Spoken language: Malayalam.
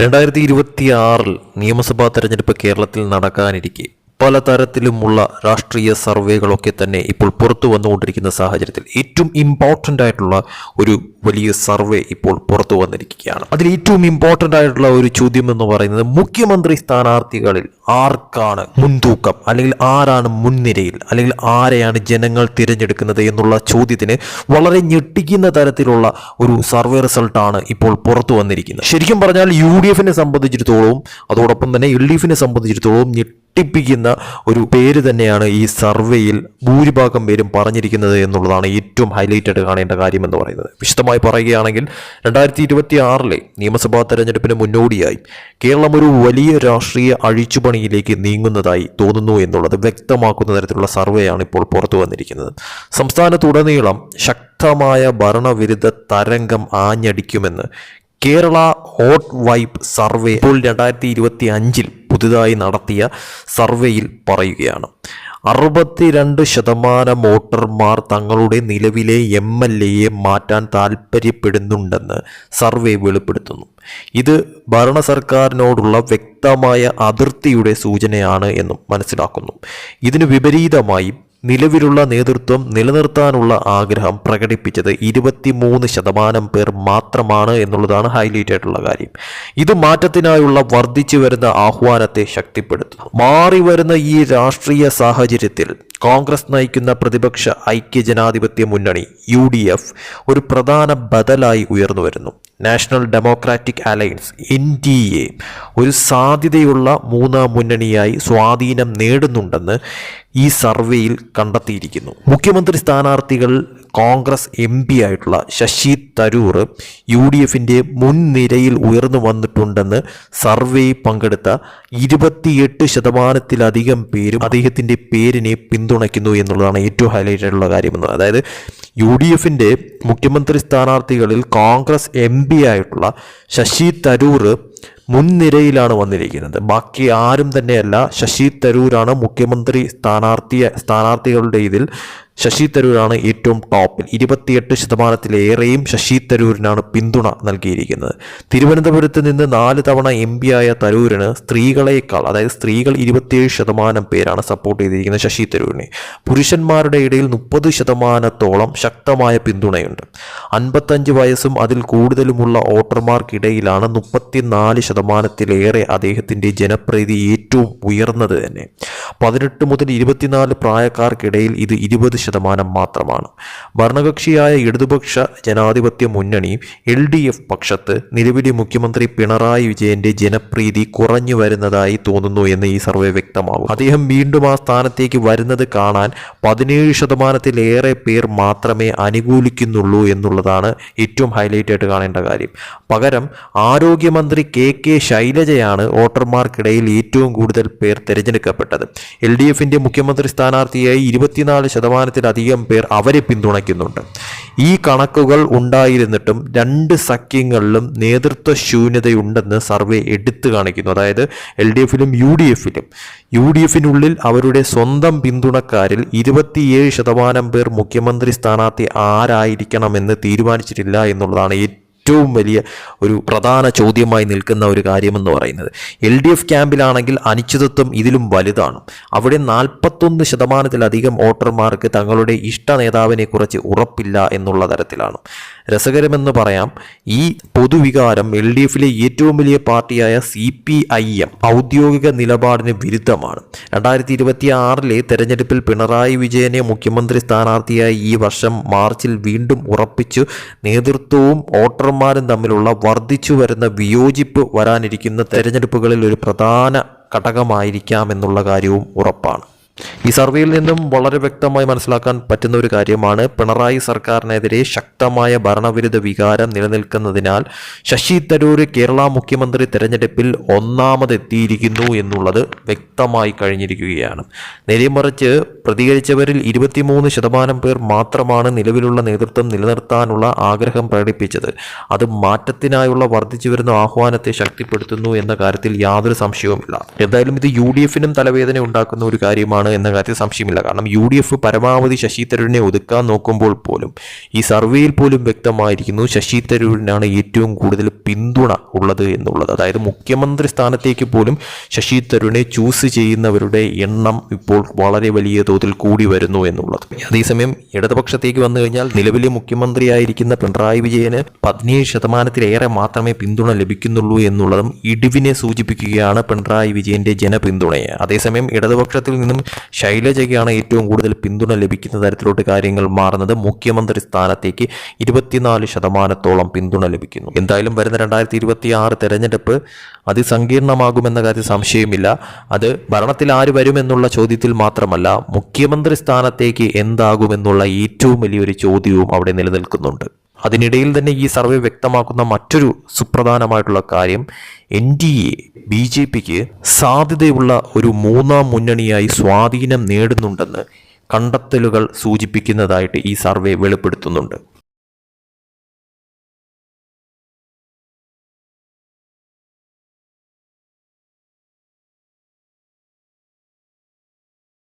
രണ്ടായിരത്തി ഇരുപത്തി ആറിൽ നിയമസഭാ തെരഞ്ഞെടുപ്പ് കേരളത്തിൽ നടക്കാനിരിക്കെ. പലതരത്തിലുമുള്ള രാഷ്ട്രീയ സർവേകളൊക്കെ തന്നെ ഇപ്പോൾ പുറത്തു വന്നുകൊണ്ടിരിക്കുന്ന സാഹചര്യത്തിൽ ഏറ്റവും ഇമ്പോർട്ടന്റ് ആയിട്ടുള്ള ഒരു വലിയ സർവേ ഇപ്പോൾ പുറത്തു വന്നിരിക്കുകയാണ്. അതിൽ ഏറ്റവും ഇമ്പോർട്ടന്റ് ആയിട്ടുള്ള ഒരു ചോദ്യം എന്ന് പറയുന്നത് മുഖ്യമന്ത്രി സ്ഥാനാർത്ഥികളിൽ ആർക്കാണ് മുൻതൂക്കം? അല്ലെങ്കിൽ ആരാണ് മുൻനിരയിൽ? അല്ലെങ്കിൽ ആരെയാണ് ജനങ്ങൾ തിരഞ്ഞെടുക്കുന്നത് എന്നുള്ള ചോദ്യത്തിന് വളരെ ഞെട്ടിക്കുന്ന തരത്തിലുള്ള ഒരു സർവേ റിസൾട്ടാണ് ഇപ്പോൾ പുറത്തു വന്നിരിക്കുന്നത്. ശരിക്കും പറഞ്ഞാൽ യു ഡി എഫിനെ സംബന്ധിച്ചിടത്തോളം അതോടൊപ്പം തന്നെ എൽ ഡി എഫിനെ സംബന്ധിച്ചിടത്തോളം ഞെട്ടിപ്പിക്കുന്ന ഒരു പേര് തന്നെയാണ് ഈ സർവേയിൽ ഭൂരിഭാഗം പേരും പറഞ്ഞിരിക്കുന്നത് എന്നുള്ളതാണ് ഏറ്റവും ഹൈലൈറ്റഡ് കാണേണ്ട കാര്യം എന്ന് പറയുന്നത്. വിശദമായി പറയുകയാണെങ്കിൽ രണ്ടായിരത്തി ഇരുപത്തി ആറിലെ നിയമസഭാ തെരഞ്ഞെടുപ്പിന് മുന്നോടിയായി കേരളം ഒരു വലിയ രാഷ്ട്രീയ അഴിച്ചുപണിയിലേക്ക് നീങ്ങുന്നതായി തോന്നുന്നു എന്നുള്ളത് വ്യക്തമാക്കുന്ന തരത്തിലുള്ള സർവേയാണ് ഇപ്പോൾ പുറത്തു വന്നിരിക്കുന്നത്. സംസ്ഥാനത്തുടനീളം ശക്തമായ ഭരണവിരുദ്ധ തരംഗം ആഞ്ഞടിക്കുമെന്ന് കേരള ഹോട്ട് വൈപ്പ് സർവേ ഇപ്പോൾ രണ്ടായിരത്തി ഇരുപത്തി അഞ്ചിൽ പുതുതായി നടത്തിയ സർവേയിൽ പറയുകയാണ്. അറുപത്തിരണ്ട് ശതമാനം വോട്ടർമാർ തങ്ങളുടെ നിലവിലെ എം എൽ എയെ മാറ്റാൻ താൽപ്പര്യപ്പെടുന്നുണ്ടെന്ന് സർവേ വെളിപ്പെടുത്തുന്നു. ഇത് ഭരണ സർക്കാരിനോടുള്ള വ്യക്തമായ അതിർത്തിയുടെ സൂചനയാണ് എന്നും മനസ്സിലാക്കുന്നു. ഇതിനു വിപരീതമായി നിലവിലുള്ള നേതൃത്വം നിലനിർത്താനുള്ള ആഗ്രഹം പ്രകടിപ്പിച്ചത് ഇരുപത്തിമൂന്ന് ശതമാനം പേർ മാത്രമാണ് എന്നുള്ളതാണ് ഹൈലൈറ്റ് ആയിട്ടുള്ള കാര്യം. ഇത് മാറ്റത്തിനായുള്ള വർദ്ധിച്ചു വരുന്ന ആഹ്വാനത്തെ ശക്തിപ്പെടുത്തുന്നു. മാറി വരുന്ന ഈ രാഷ്ട്രീയ സാഹചര്യത്തിൽ കോൺഗ്രസ് നയിക്കുന്ന പ്രതിപക്ഷ ഐക്യ ജനാധിപത്യ മുന്നണി യു ഒരു പ്രധാന ബദലായി ഉയർന്നു വരുന്നു. National democratic alliance N D A ഒരു സാധ്യതയുള്ള മൂന്നാം മുന്നണിയായി സ്വാധീനം നേടുന്നുണ്ടെന്ന് ഈ സർവേയിൽ കണ്ടെത്തിയിരിക്കുന്നു. മുഖ്യമന്ത്രി സ്ഥാനാർത്ഥികൾ കോൺഗ്രസ് എം പി ആയിട്ടുള്ള ശശി തരൂർ യു ഡി എഫിന്റെ മുൻനിരയിൽ ഉയർന്നു വന്നിട്ടുണ്ടെന്ന് സർവേയിൽ പങ്കെടുത്ത ഇരുപത്തിയെട്ട് ശതമാനത്തിലധികം പേരും അദ്ദേഹത്തിന്റെ പേരിനെ പിന്തുണയ്ക്കുന്നു എന്നുള്ളതാണ് ഏറ്റവും ഹൈലൈറ്റ് ആയിട്ടുള്ള കാര്യമെന്ന് അതായത് യു ഡി എഫിന്റെ മുഖ്യമന്ത്രി സ്ഥാനാർത്ഥികളിൽ കോൺഗ്രസ് എം പി ആയിട്ടുള്ള ശശി തരൂർ മുൻനിരയിലാണ് വന്നിരിക്കുന്നത്. ബാക്കി ആരും തന്നെയല്ല ശശി തരൂരാണ് മുഖ്യമന്ത്രി സ്ഥാനാർത്ഥി സ്ഥാനാർത്ഥികളുടെ ഇതിൽ ശശി തരൂരാണ് ഏറ്റവും ടോപ്പിൽ ഇരുപത്തിയെട്ട് ശതമാനത്തിലേറെയും ശശി തരൂരിനാണ് പിന്തുണ നൽകിയിരിക്കുന്നത്. തിരുവനന്തപുരത്ത് നിന്ന് നാല് തവണ എം ആയ തരൂരിന് സ്ത്രീകളേക്കാൾ അതായത് സ്ത്രീകൾ ഇരുപത്തിയേഴ് ശതമാനം പേരാണ് സപ്പോർട്ട് ചെയ്തിരിക്കുന്നത് ശശി തരൂരിനെ. പുരുഷന്മാരുടെ ഇടയിൽ മുപ്പത് ശതമാനത്തോളം ശക്തമായ പിന്തുണയുണ്ട്. അൻപത്തഞ്ച് വയസ്സും അതിൽ കൂടുതലുമുള്ള വോട്ടർമാർക്കിടയിലാണ് മുപ്പത്തിനാല് ശതമാനത്തിലേറെ അദ്ദേഹത്തിന്റെ ജനപ്രീതി ഏറ്റവും ഉയർന്നത് തന്നെ. പതിനെട്ട് മുതൽ ഇരുപത്തിനാല് പ്രായക്കാർക്കിടയിൽ ഇത് ഇരുപത് ശതമാനം മാത്രമാണ്. ഭരണകക്ഷിയായ ഇടതുപക്ഷ ജനാധിപത്യ മുന്നണി എൽ ഡി എഫ് പക്ഷത്ത് നിലവിലെ മുഖ്യമന്ത്രി പിണറായി വിജയന്റെ ജനപ്രീതി കുറഞ്ഞു വരുന്നതായി തോന്നുന്നു എന്ന് ഈ സർവേ വ്യക്തമാകും. അദ്ദേഹം വീണ്ടും ആ സ്ഥാനത്തേക്ക് വരുന്നത് കാണാൻ പതിനേഴ് ശതമാനത്തിലേറെ പേർ മാത്രമേ അനുകൂലിക്കുന്നുള്ളൂ എന്നുള്ളതാണ് ഏറ്റവും ഹൈലൈറ്റ് ആയിട്ട് കാണേണ്ട കാര്യം. പകരം ആരോഗ്യമന്ത്രി കെ കെ ശൈലജയാണ് വോട്ടർമാർക്കിടയിൽ ഏറ്റവും കൂടുതൽ പേർ തിരഞ്ഞെടുക്കപ്പെട്ടത്. എൽ ഡി എഫിന്റെ മുഖ്യമന്ത്രി സ്ഥാനാർത്ഥിയായി ഇരുപത്തിനാല് ശതമാനത്തിലധികം പേർ അവരെ പിന്തുണയ്ക്കുന്നുണ്ട്. ഈ കണക്കുകൾ ഉണ്ടായിരുന്നിട്ടും രണ്ട് സഖ്യങ്ങളിലും നേതൃത്വ ശൂന്യതയുണ്ടെന്ന് സർവേ എടുത്തു കാണിക്കുന്നു. അതായത് എൽ ഡി എഫിലും യു ഡി എഫിലും. യു ഡി എഫിനുള്ളിൽ അവരുടെ സ്വന്തം പിന്തുണക്കാരിൽ ഇരുപത്തിയേഴ് ശതമാനം പേർ മുഖ്യമന്ത്രി സ്ഥാനാർത്ഥി ആരായിരിക്കണമെന്ന് തീരുമാനിച്ചിട്ടില്ല എന്നുള്ളതാണ് ഏറ്റവും വലിയ ഒരു പ്രധാന ചോദ്യമായി നിൽക്കുന്ന ഒരു കാര്യമെന്ന് പറയുന്നത്. എൽ ഡി എഫ് ക്യാമ്പിലാണെങ്കിൽ അനിശ്ചിതത്വം ഇതിലും വലുതാണ്. അവിടെ നാൽപ്പത്തൊന്ന് ശതമാനത്തിലധികം വോട്ടർമാർക്ക് തങ്ങളുടെ ഇഷ്ട നേതാവിനെ കുറിച്ച് ഉറപ്പില്ല എന്നുള്ള തരത്തിലാണ്. രസകരമെന്ന് പറയാം. ഈ പൊതുവികാരം എൽ ഡി എഫിലെ ഏറ്റവും വലിയ പാർട്ടിയായ സി പി ഐ എം ഔദ്യോഗിക നിലപാടിന് വിരുദ്ധമാണ്. രണ്ടായിരത്തി ഇരുപത്തി ആറിലെ തെരഞ്ഞെടുപ്പിൽ പിണറായി വിജയനെ മുഖ്യമന്ത്രി സ്ഥാനാർത്ഥിയായി ഈ വർഷം മാർച്ചിൽ വീണ്ടും ഉറപ്പിച്ചു. നേതൃത്വവും വോട്ടർമാരും തമ്മിലുള്ള വർദ്ധിച്ചു വരുന്ന വിയോജിപ്പ് വരാനിരിക്കുന്ന തെരഞ്ഞെടുപ്പുകളിൽ ഒരു പ്രധാന ഘടകമായിരിക്കാമെന്നുള്ള കാര്യവും ഉറപ്പാണ്. ഈ സർവേയിൽ നിന്നും വളരെ വ്യക്തമായി മനസ്സിലാക്കാൻ പറ്റുന്ന ഒരു കാര്യമാണ്. പിണറായി സർക്കാരിനെതിരെ ശക്തമായ ഭരണവിരുദ്ധ വികാരം നിലനിൽക്കുന്നതിനാൽ ശശി തരൂർ കേരള മുഖ്യമന്ത്രി തെരഞ്ഞെടുപ്പിൽ ഒന്നാമതെത്തിയിരിക്കുന്നു എന്നുള്ളത് വ്യക്തമായി കഴിഞ്ഞിരിക്കുകയാണ്. നേരെമറിച്ച് പ്രതികരിച്ചവരിൽ ഇരുപത്തിമൂന്ന് ശതമാനം പേർ മാത്രമാണ് നിലവിലുള്ള നേതൃത്വം നിലനിർത്താനുള്ള ആഗ്രഹം പ്രകടിപ്പിച്ചത്. അത് മാറ്റത്തിനായുള്ള വർദ്ധിച്ചു വരുന്ന ആഹ്വാനത്തെ ശക്തിപ്പെടുത്തുന്നു എന്ന കാര്യത്തിൽ യാതൊരു സംശയവുമില്ല. എന്തായാലും ഇത് യു ഡി എഫിനും തലവേദന ഉണ്ടാക്കുന്ന ഒരു കാര്യമാണ്. എന്ന കാര്യത്തിൽ സംശയമില്ല. കാരണം യു ഡി എഫ് പരമാവധി ശശി തരൂരിനെ ഒതുക്കാൻ നോക്കുമ്പോൾ പോലും ഈ സർവേയിൽ പോലും വ്യക്തമായിരിക്കുന്നു ശശി തരൂരിനാണ് ഏറ്റവും കൂടുതൽ പിന്തുണ ഉള്ളത് എന്നുള്ളത്. അതായത് മുഖ്യമന്ത്രി സ്ഥാനത്തേക്ക് പോലും ശശി തരൂരിനെ ചൂസ് ചെയ്യുന്നവരുടെ എണ്ണം ഇപ്പോൾ വളരെ വലിയ തോതിൽ കൂടി വരുന്നു എന്നുള്ളത്. അതേസമയം ഇടതുപക്ഷത്തേക്ക് വന്നു കഴിഞ്ഞാൽ നിലവിലെ മുഖ്യമന്ത്രിയായിരിക്കുന്ന പിണറായി വിജയന് പതിനേഴ് ശതമാനത്തിലേറെ മാത്രമേ പിന്തുണ ലഭിക്കുന്നുള്ളൂ എന്നുള്ളതും ഇടിവിനെ സൂചിപ്പിക്കുകയാണ് പിണറായി വിജയന്റെ ജനപിന്തുണയെ. അതേസമയം ഇടതുപക്ഷത്തിൽ നിന്നും ശൈലജയ്ക്കാണ് ഏറ്റവും കൂടുതൽ പിന്തുണ ലഭിക്കുന്ന തരത്തിലോട്ട് കാര്യങ്ങൾ മാറുന്നത്. മുഖ്യമന്ത്രി സ്ഥാനത്തേക്ക് ഇരുപത്തിനാല് ശതമാനത്തോളം പിന്തുണ ലഭിക്കുന്നു. എന്തായാലും വരുന്ന രണ്ടായിരത്തി ഇരുപത്തി ആറ് തെരഞ്ഞെടുപ്പ് അതിസങ്കീർണമാകുമെന്ന കാര്യത്തിൽ സംശയമില്ല. അത് ഭരണത്തിൽ ആര് വരുമെന്നുള്ള ചോദ്യത്തിൽ മാത്രമല്ല മുഖ്യമന്ത്രി സ്ഥാനത്തേക്ക് എന്താകുമെന്നുള്ള ഏറ്റവും വലിയൊരു ചോദ്യവും അവിടെ നിലനിൽക്കുന്നുണ്ട്. അതിനിടയിൽ തന്നെ ഈ സർവേ വ്യക്തമാക്കുന്ന മറ്റൊരു സുപ്രധാനമായിട്ടുള്ള കാര്യം N D A B J പിക്ക് സാധ്യതയുള്ള ഒരു മൂന്നാം മുന്നണിയായി സ്വാധീനം നേടുന്നുണ്ടെന്ന് കണ്ടെത്തലുകൾ സൂചിപ്പിക്കുന്നതായിട്ട് ഈ സർവേ വെളിപ്പെടുത്തുന്നുണ്ട്.